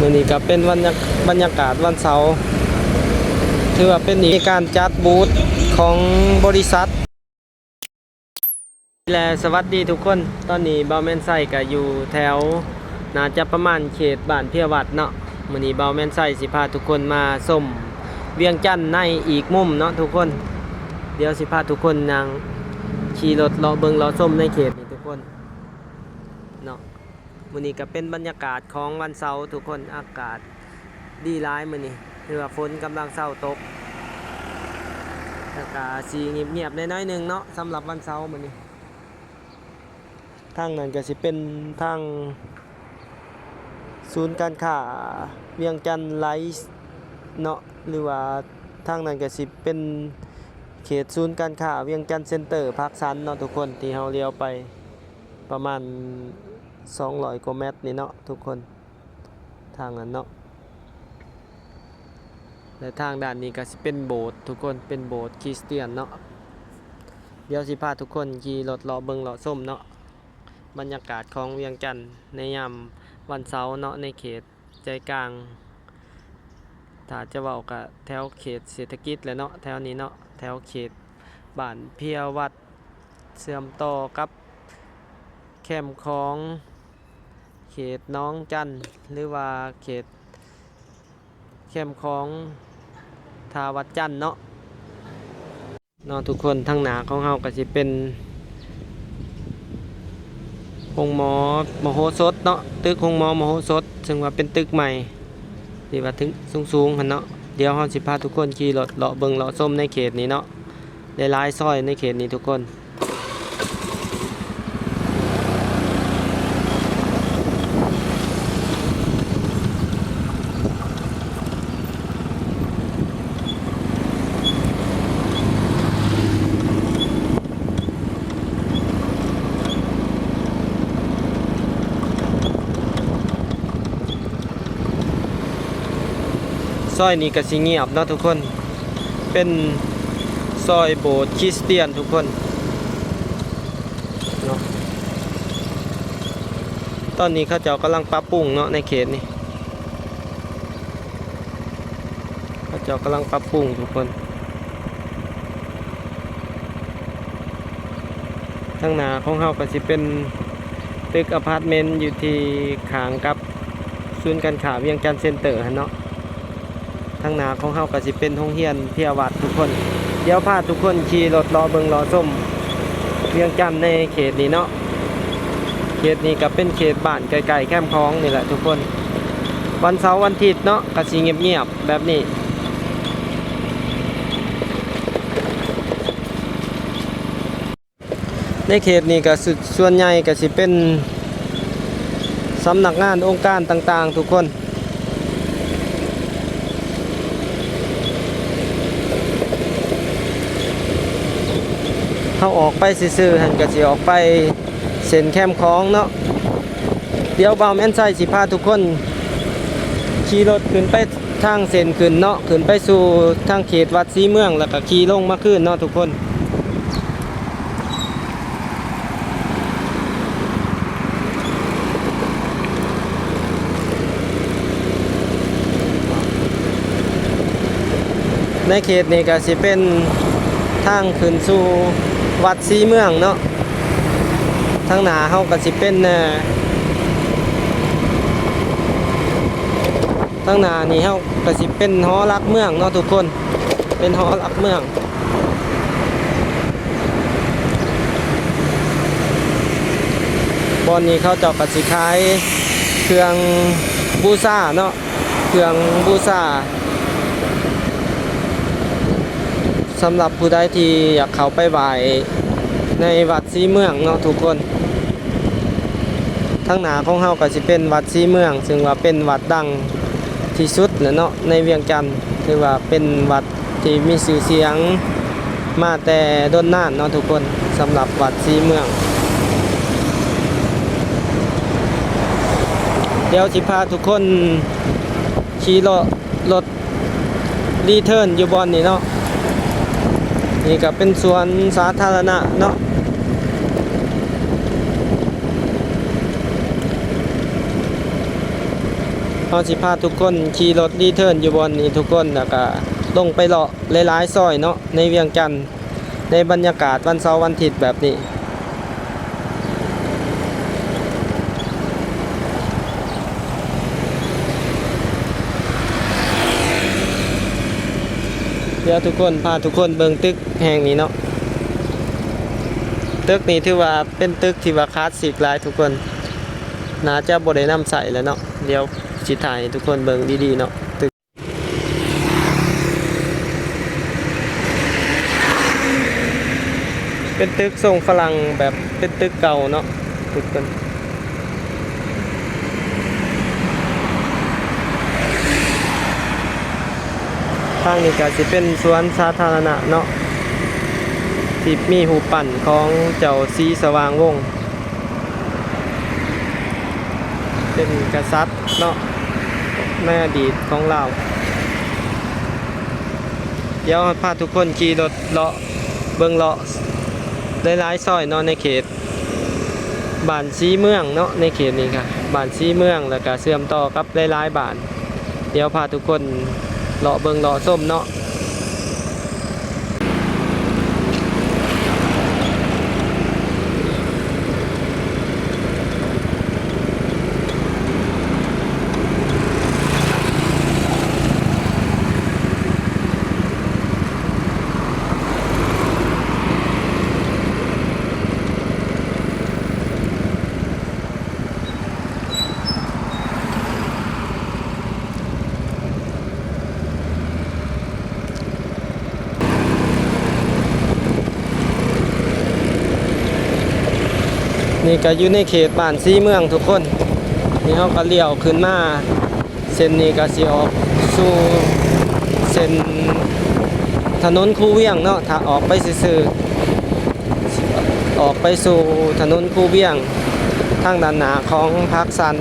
มื่อนี้ก็เป็นวันยากบรรยากาศวันเสาร์ถือว่าเป็นอีกการจัดบูธของบริษัทและสวัสดีทุกคนตอนนี้เบาแมนไซก็อยู่แถวน่าจะประมาณเขตบ้านเพียวัดเนาะมื้อนี้เบาแมนไซสิพาทุกคนมาส้มเวียงจันทน์ในอีกมุมเนาะทุกคน เดี๋ยวสิพาทุกคนนางขี่รถเลาะเบิงเลาะส้มในเขตนี้ทุกคนเนาะ มื้อนี้ก็เป็นบรรยากาศของวันเสาร์ทุกคนอากาศดีร้ายมื้อนี้คือว่าฝนกำลังเศร้าตกอากาศสีเงียบๆน้อยๆหนึงเนาะสำหรับวันเสาร์มื้อนี้ทางนั้นก็สิเป็นทางศูนย์การค้าเวียงจันทน์ไลฟ์เนาะหรือว่าทางนั้นก็สิเป็นเขตศูนย์การค้าเวียงจันทน์เซ็นเตอร์ภาคสันเนาะทุกคนที่เฮาเลี้ยวไปประมาณ 200กว่าเมตรนี่เนาะทุกคนทางนั้นเนาะและทางด้านนี้ก็สิเป็นโบสถ์ทุกคนเป็นโบสถ์คริสเตียนเนาะเดี๋ยวสิพาทุกคนขี่รถเลาะเบิงเลาะส้มเนาะบรรยากาศของเวียงจันทน์ในยามวันเสาร์เนาะในเขตใจกลางถ้าจะเว้ากับแถวเขตเศรษฐกิจแหละเนาะแถวนี้เนาะแถวเขตบ้านเพียวัดเสื่อมต่อกับแคมของ ตน้องจันทน์หรือว่าเขตแคมของทาวัดจันทน์เนาะเนาะทุกคนทั้งหนาของเฮาก็สิเป็นโรงหมอมโหสถเนาะตึกโรงหมอมโหสถซึ่งว่าเป็นตึกใหม่ที่ว่าถึงสูงๆหั่นเนาะเดี๋ยวเฮาสิพาทุกคนขี่รถเลาะเบิ่งเลาะส้มในเขตนี้เนาะหลายๆซอยในเขตนี้ทุกคน ซอยนี้ก็สิเงียบเนาะทุกคน เป็นซอยโบสถ์คริสเตียนทุกคนเนาะตอนนี้เขาเจ้ากำลังปรับปรุงเนาะในเขตนี้เขาเจ้ากำลังปรับปรุงทุกคนทางหน้าของเฮาก็สิเป็นตึกอพาร์ตเมนต์อยู่ที่ขางกับศูนย์การค้าเวียงจันทน์เซ็นเตอร์หั่นเนาะ ทางนาของเฮาก็สิเป็นโรงเรียนเที่ยววัดทุกคน เดี๋ยวพาทุกคนขี่รถรอเบิงรอส้มเวียงจันในเขตนี้เนาะเขตนี้ก็เป็นเขตบ้านไกลๆแคมคลองนี่แหละทุกคน วันเสาร์วันอาทิตย์เนาะก็สิเงียบๆแบบนี้ในเขตนี้ก็สุดส่วนใหญ่ก็สิเป็นสำนักงานองค์การต่างๆ ทุกคน เขาออกไปซื่อๆหันก็สิออกไปเส้นแคมคลองเนาะเดี๋ยวบ่าวแม่นใส่สิพาทุกคน ขี่รถขึ้นไปทางเส้นขึ้นเนาะขึ้นไปสู่ทางเขตวัดสีเมืองแล้วก็ขี่ลงมาขึ้นเนาะทุกคนในเขตนี้ก็สิเป็นทางขึ้นสู่ วัดสีเมืองเนาะทางหนาเฮาก็สิเป็นเอ่อทางหนานี่เฮาก็สิเป็นหอรักเมืองเนาะทุกคน เป็นหอรักเมืองบอนนี้เขาเจาะกสิขายเครื่องบูซ่าเนาะเครื่องบูซ่า สำหรับผู้ใดที่อยากเข้าไปไหว้ในวัดซีเมืองเนาะทุกคนทั้งหนาของเฮาก็สิเป็นวัดซีเมือง ซึ่งว่าเป็นวัดดังที่สุดแหละเนาะในเวียงจันทน์ถือว่าเป็นวัดที่มีชื่อเสียงมาแต่ด้นนานเนาะทุกคนสำหรับวัดซีเมือง เดี๋ยวสิพาทุกคนขี่รถรถรีเทิร์นอยู่บอนนี่เนาะ นี่ก็เป็นสวนสาธารณะเนาะเฮาสิพาทุกคนขี่รถรีเทิร์นอยู่บนนี้ทุกคนแล้วก็ลงไปเลาะหลายๆซอยเนาะในเวียงจันทร์ในบรรยากาศวันเสาร์วันอาทิตย์แบบนี้ ดี๋ยวทุกคนพาทุกคนเบิ่งตึกแห่งนี้เนาะตึกนี้ถือว่าเป็นตึกที่ว่าคลาสสิกหลายทุกคนน่าจะบ่ได้นำใส่แล้วเนาะเดี๋ยวสิถ่ายทุกคนเบิ่งดีๆเนาะตึกเป็นตึกทรงฝรั่งแบบเป็นตึกเก่าเนาะทุกคนางนี้ก็สิเป็นสวนสาธารณะเนาะที่มีหูปั่นของเจ้าสีสว่างวงศ์เป็นกษัตริย์เนาะในอดีตของเรา เดี๋ยวพาทุกคนขี่รถเลาะเบิงเลาะหลายซอยเนาะในเขตบ้านซีเมืองเนาะในเขตนี้ค่ะบ้านซีเมืองแล้วก็เชื่อมต่อกับหลายๆบ้าน เดี๋ยวพาทุกคน เลาะเบิงเลาะส้มเนาะ นี่ก็อยู่ในเขตบ้านซีเมืองทุกคน นี่เขาก็เลี้ยวขึ้นมาเส้นนี้ก็สิออกสู่เส้นถนนคูเวียงเนาะถ้าออกไปซื่อๆออกไปสู่ถนนคูเวียงทางด้านหน้าของพักสัน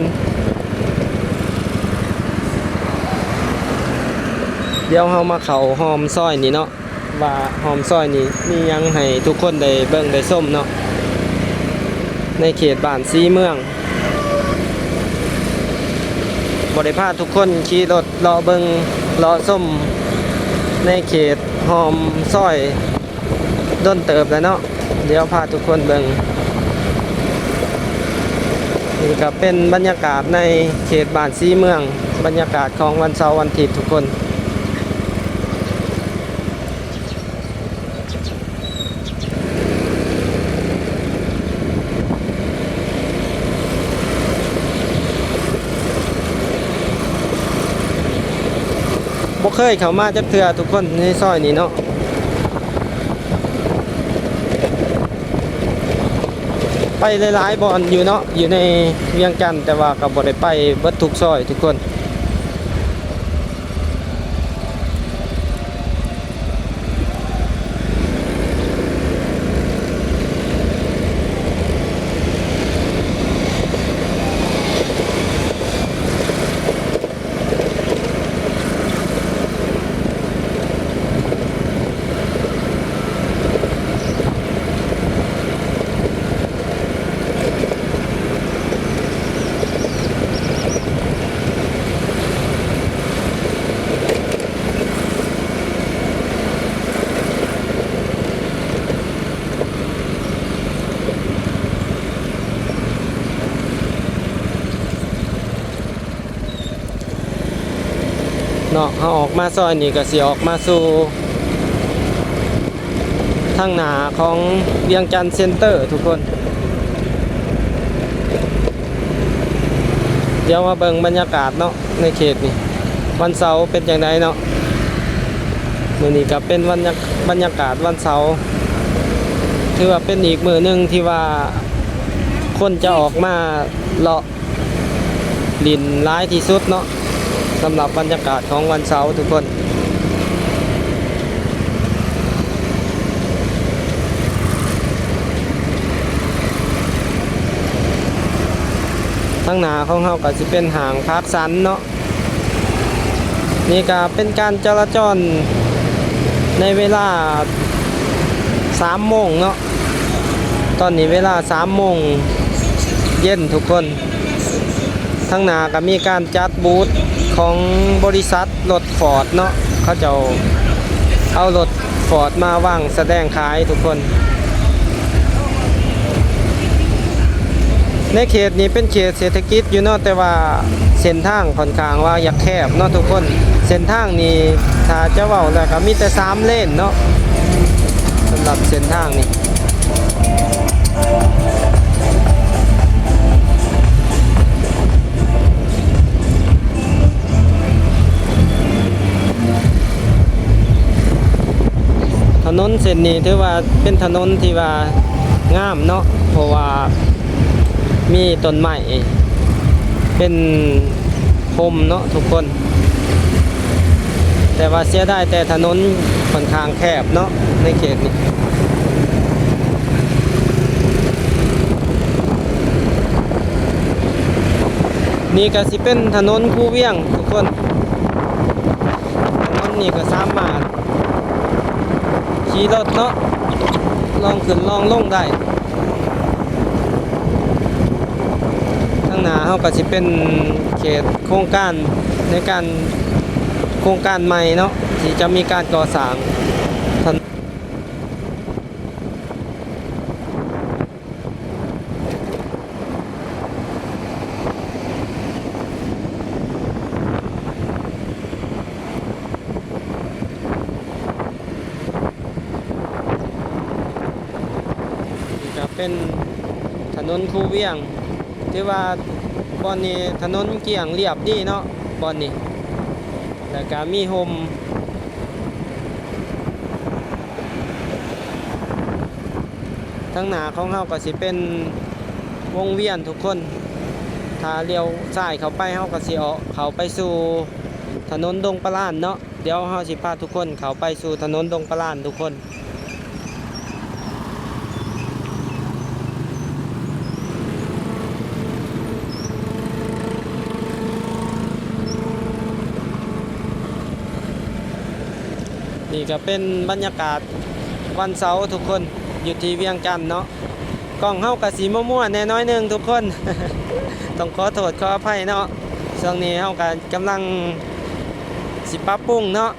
เดี๋ยวเรามาเขาหอมซอยนี่เนาะว่าหอมซอยนี่มียังให้ทุกคนได้เบิ่งได้ส้มเนาะ ในเขตบ้านซีเมืองบริพาทุกคนขี่รถรอเบิงรอส้มในเขตหอมซ้อยด้นเติบแล้วเนาะเดี๋ยวพาทุกคนเบิงนี่ก็เป็นบรรยากาศในเขตบ้านซีเมือง บรรยากาศของวันเสาร์วันอาทิตย์ทุกคน บ่เคยเข้ามาจักเทื่อทุกคนในซอยนี้เนาะไปหลายๆบอนอยู่เนาะอยู่ในเวียงจันทร์แต่ว่าก็บ่ได้ไปเบิดทุกซอยทุกคน เนาะเฮาออกมาซอยนี้ก็สิออกมาสู่ทางหนาของเวียงจันทน์เซ็นเตอร์ทุกคน เดี๋ยวมาเบิ่งบรรยากาศเนาะในเขตนี่วันเสาร์เป็นอย่างไรเนาะมือนี้ก็เป็นวันบรรยากาศวันเสาร์ถือว่าเป็นอีกมือหนึ่งที่ว่าคนจะออกมาเลาะลินร้ายที่สุดเนาะ สำหรับบรรยากาศของวันเสาร์ทุกคน ทั้งหนาของเขาก็จะเป็นห่างพักสันเนาะนี่ก็เป็นการจราจรในเวลา3โมงเนาะตอนนี้เวลา3โมงเย็นทุกคน ทั้งหนาก็มีการจัดบูธ ของบริษัทรถฟอร์ดเนาะเขาจะเอารถฟอร์ดมาว่างแสดงขายทุกคน ในเขตนี้เป็นเขตเศรษฐกิจอยู่เนาะแต่ว่าเส้นทางค่อนข้างว่าอยากแคบเนาะทุกคน เส้นทางนี้ถ้าจะเว้าแล้วก็มีแต่สามเลนเนาะสำหรับเส้นทางนี้ ถนนเส้นนี้ถือว่าเป็นถนนที่ว่างามเนาะเพราะว่ามีต้นไม้เป็นพรมเนาะทุกคน แต่ว่าเสียได้แต่ถนนค่อนข้างแคบเนาะในเขตนี้นี่ก็สิเป็นถนนคูเวียงทุกคน ถนนนี่ก็สามารถ ขี่รถเนาะลองขึ้นลองลงได้ข้างหน้าเขาก็จะเป็นเขตโครงการในการโครงการใหม่เนาะที่จะมีการก่อสร้าง เป็นถนนคูเวียงที่ว่าบอนนี้ถนนเกี่ยงเรียบดีเนาะบอนนี้แล้วก็มีโฮมทั้งหนาของเราก็สิเป็นวงเวียนทุกคนถ้าเลี้ยวซ้ายเข้าไปเฮาก็สิออกเข้าไปสู่ถนนดงปลาล้านเนาะเดี๋ยวเฮาสิพาทุกคนเข้าไปสู่ถนนดงปลาล้านทุกคน นี่ก็เป็นบรรยากาศวันเสาร์ทุกคนอยู่ที่เวียงจันทน์เนาะกล้องเฮากะสีมั่วๆแน่น้อยหนึงทุกคน ต้องขอโทษขออภัยเนาะช่วงนี้เฮาก็กำลังสิปรับปรุงเนาะ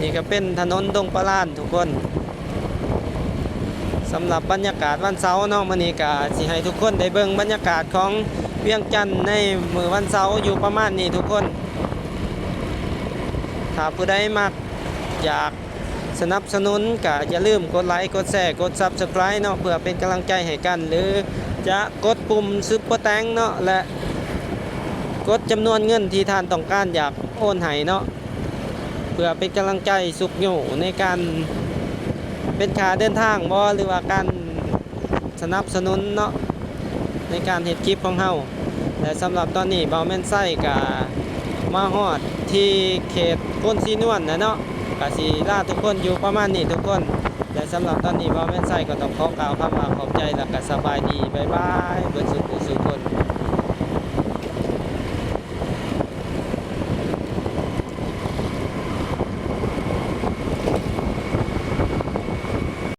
นี่ก็เป็นถนนดงปลาลานทุกคนสำหรับบรรยากาศวันเสาร์เนาะมื้อนี้ก็สิให้ทุกคนได้เบิ่งบรรยากาศของเวียงจันทน์ในมื้อวันเสาร์อยู่ประมาณนี้ทุกคน ถ้าผู้ใดมักอยากสนับสนุนก็อย่าลืมกดไลค์กดแชร์กด Subscribe เนาะเพื่อเป็นกำลังใจให้กัน หรือจะกดปุ่มซุปเปอร์แตงเนาะและกดจำนวนเงินที่ท่านต้องการอยากโอนให้เนาะเพื่อเป็นกำลังใจสุกโยในการเป็นค่าเดินทางบ่หรือว่าการสนับสนุนเนาะในการเฮ็ดคลิปของเฮาและสำหรับตอนนี้เบาแม่นไส้กับ มาฮอดที่เขตพ้นซีนวลนะเนาะกะสีล่าทุกคนอยู่ประมาณนี้ทุกคน และสำหรับตอนนี้บ่แม่นใส่ก็ต้องขอกล่าวคำว่าขอบใจและก็สบายดีบายบายเบิดสุขสุข